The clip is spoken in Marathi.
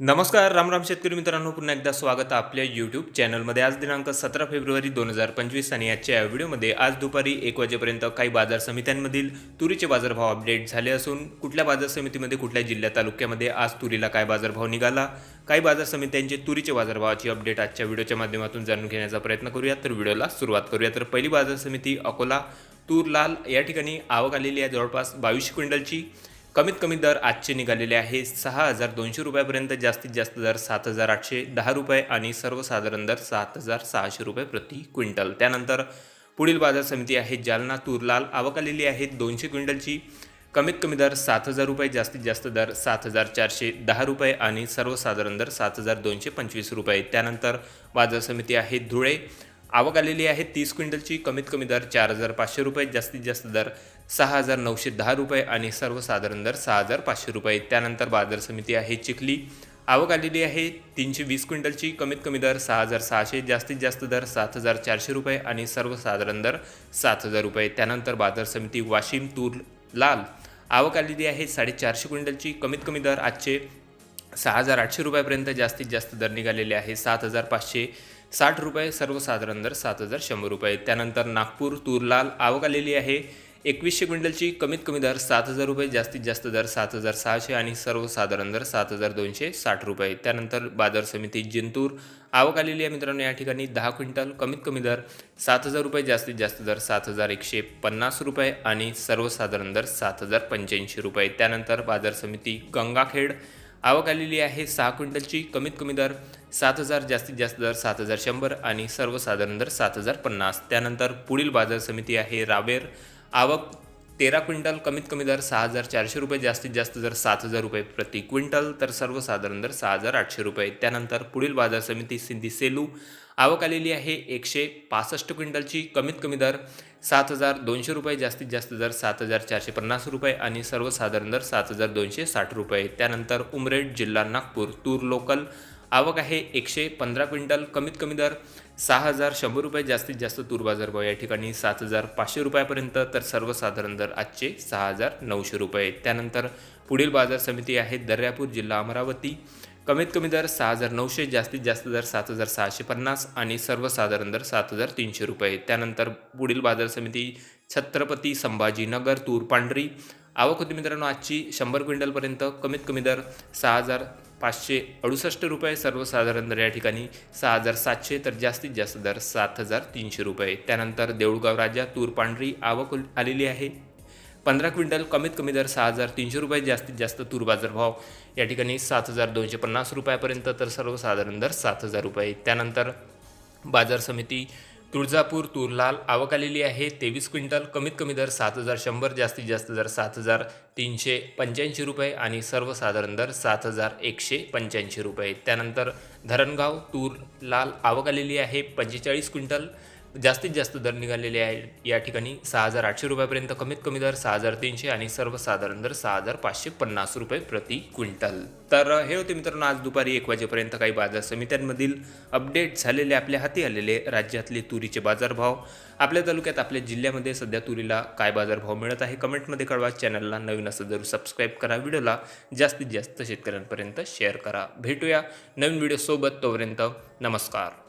नमस्कार राम राम शेतकरी मित्रांनो पुन्हा एकदा स्वागत आपल्या यूट्यूब चॅनलमध्ये आज दिनांक सतरा फेब्रुवारी दोन हजार पंचवीस आणि आजच्या या व्हिडिओमध्ये आज दुपारी एक वाजेपर्यंत काही बाजार समित्यांमधील तुरीचे बाजारभाव अपडेट झाले असून कुठल्या बाजार समितीमध्ये कुठल्या जिल्ह्या तालुक्यामध्ये आज तुरीला काय बाजारभाव निघाला काही बाजार समित्यांचे तुरीचे बाजारभावाची अपडेट आजच्या व्हिडिओच्या माध्यमातून जाणून घेण्याचा प्रयत्न करूया तर व्हिडिओला सुरुवात करूया तर पहिली बाजार समिती अकोला तूर लाल या ठिकाणी आवक आलेली आहे. जवळपास बावीसशे क्विंटलची. कमीत कमी दर आजचे निघालेले आहे. सहा हजार दोनशे रुपयापर्यंत जास्तीत जास्त दर सात हजार आठशे दहा रुपये आणि सर्वसाधारण दर सात हजार सहाशे रुपये प्रति क्विंटल. त्यानंतर पुढील बाजार समिती आहे जालना तुरलाल. आवक आलेली आहे दोनशे क्विंटलची. कमीत कमी दर सात हजार रुपये जास्तीत जास्त दर सात हजार चारशे दहा रुपये आणि सर्वसाधारण दर सात हजार दोनशे पंचवीस रुपये. त्यानंतर बाजार समिती आहे धुळे. आवक आलेली आहे तीस क्विंटलची. कमीत कमी दर चार हजार पाचशे रुपये जास्तीत जास्त दर सहा हजार नऊशे दहा रुपये आणि सर्वसाधारण दर सहा हजार पाचशे रुपये. त्यानंतर बाजार समिती आहे चिखली. आवक आलेली आहे तीनशे वीस क्विंटलची. कमीत कमी दर सहा हजार सहाशे जास्तीत जास्त दर सात हजार चारशे रुपये आणि सर्वसाधारण दर सात हजार रुपये. त्यानंतर बाजार समिती वाशिम तूर लाल. आवक आलेली आहे साडेचारशे क्विंटलची. कमीत कमी दर आजचे सहा हजार आठशे रुपयापर्यंत जास्तीत जास्त दर निघालेले आहे सात हजार पाचशे साठ रुपये सर्वसाधारण दर सात हजार शंभर रुपये. त्यानंतर नागपूर तूरलाल आवक आलेली आहे एकवीसशे क्विंटलची कमीत कमी दर सात हजार रुपये जास्तीत जास्त दर सात हजार सहाशे आणि सर्वसाधारण दर सात हजार दोनशे साठ रुपये. त्यानंतर बाजार समिती जिंतूर. आवक आलेली आहे मित्रांनो या ठिकाणी दहा क्विंटल कमीत कमी दर सात हजार रुपये जास्तीत जास्त दर सात हजार एकशे पन्नास रुपये आणि सर्वसाधारण दर सात हजार पंच्याऐंशी रुपये. त्यानंतर बाजार समिती गंगाखेड. आवक आलेली आहे सहा क्विंटलची कमीत कमी दर सात हजार जास्तीत जास्त दर सात हजार शंभर आणि सर्वसाधारण दर सात हजार पन्नास. त्यानंतर पुढील बाजार समिती आहे रावेर. आवक तेरा क्विंटल कमीत कमी दर सहा हजार चारशे रुपये जास्तीत जास्त जर सात हजार रुपये प्रति क्विंटल तर सर्वसाधारण दर सहा हजार आठशे रुपये. त्यानंतर पुढील बाजार समिती सिंधी सेलू. आवक आलेली आहे एकशे पासष्ट क्विंटलची कमीत कमी दर सात हजार दोनशे रुपये जास्तीत जास्त दर सात हजार चारशे पन्नास रुपये आणि सर्वसाधारण दर सात हजार दोनशे साठ रुपये. त्यानंतर उमरेड जिल्हा नागपूर तूर लोकल आवक आहे एकशे पंधरा क्विंटल कमीत कमी दर सहा हजार शंभर रुपये जास्तीत जास्त तूर बाजार भाव या ठिकाणी सात हजार पाचशे रुपयापर्यंत तर सर्वसाधारण दर आजचे सहा हजार नऊशे रुपये. त्यानंतर पुढील बाजार समिती आहे दर्यापूर जिल्हा अमरावती. कमीत कमी दर सहा हजार नऊशे जास्तीत जास्त दर सात हजार सहाशे पन्नास आणि सर्वसाधारण दर सात हजार तीनशे रुपये. त्यानंतर पुढील बाजार समिती छत्रपती संभाजीनगर तूर पांढरी. आवक होती मित्रांनो आजची शंभर क्विंटलपर्यंत कमीत कमी दर सहा हजार पाचशे अडुसष्ट रुपये सर्वसाधारण दर या ठिकाणी. सहा हजार सातशे तर जास्तीत जास्त दर सात हजार तीनशे रुपये. त्यानंतर देऊळगाव राजा तूर पांढरी आवक आलेली आहे. पंधरा क्विंटल कमीत कमी दर सहा हजार तीनशे रुपये जास्तीत जास्त तूर बाजारभाव या ठिकाणी सात हजार दोनशे पन्नास रुपयापर्यंत तर सर्वसाधारण दर सात हजार रुपये. त्यानंतर बाजार समिती तुळजापूर तूरलाल आवक आलेली आहे. तेवीस क्विंटल कमीत कमी दर सात हजार शंभर जास्तीत जास्त दर सात हजार तीनशे पंच्याऐंशी रुपये आणि सर्वसाधारण दर सात हजार एकशे पंच्याऐंशी रुपये. त्यानंतर धरणगाव तूर लाल आवक आलेली आहे. पंचेचाळीस क्विंटल जास्तीत जास्त दर निघालेले आहे या ठिकाणी सहा हजार आठशे रुपयापर्यंत कमीत कमी दर सहा हजार तीनशे आणि सर्वसाधारण दर सहा हजार पाचशे पन्नास रुपये प्रति क्विंटल. तर हे होते मित्रांनो आज दुपारी एक वाजेपर्यंत काही बाजार समित्यांमधील अपडेट झालेले आपल्या हाती आलेले राज्यातले तुरीचे बाजारभाव. आपल्या तालुक्यात आपल्या जिल्ह्यामध्ये सध्या तुरीला काय बाजारभाव मिळत आहे कमेंटमध्ये कळवा. चॅनलला नवीन असं जरूर सबस्क्राईब करा व्हिडिओला. जास्तीत जास्त शेतकऱ्यांपर्यंत शेअर करा. भेटूया नवीन व्हिडिओसोबत तोपर्यंत नमस्कार.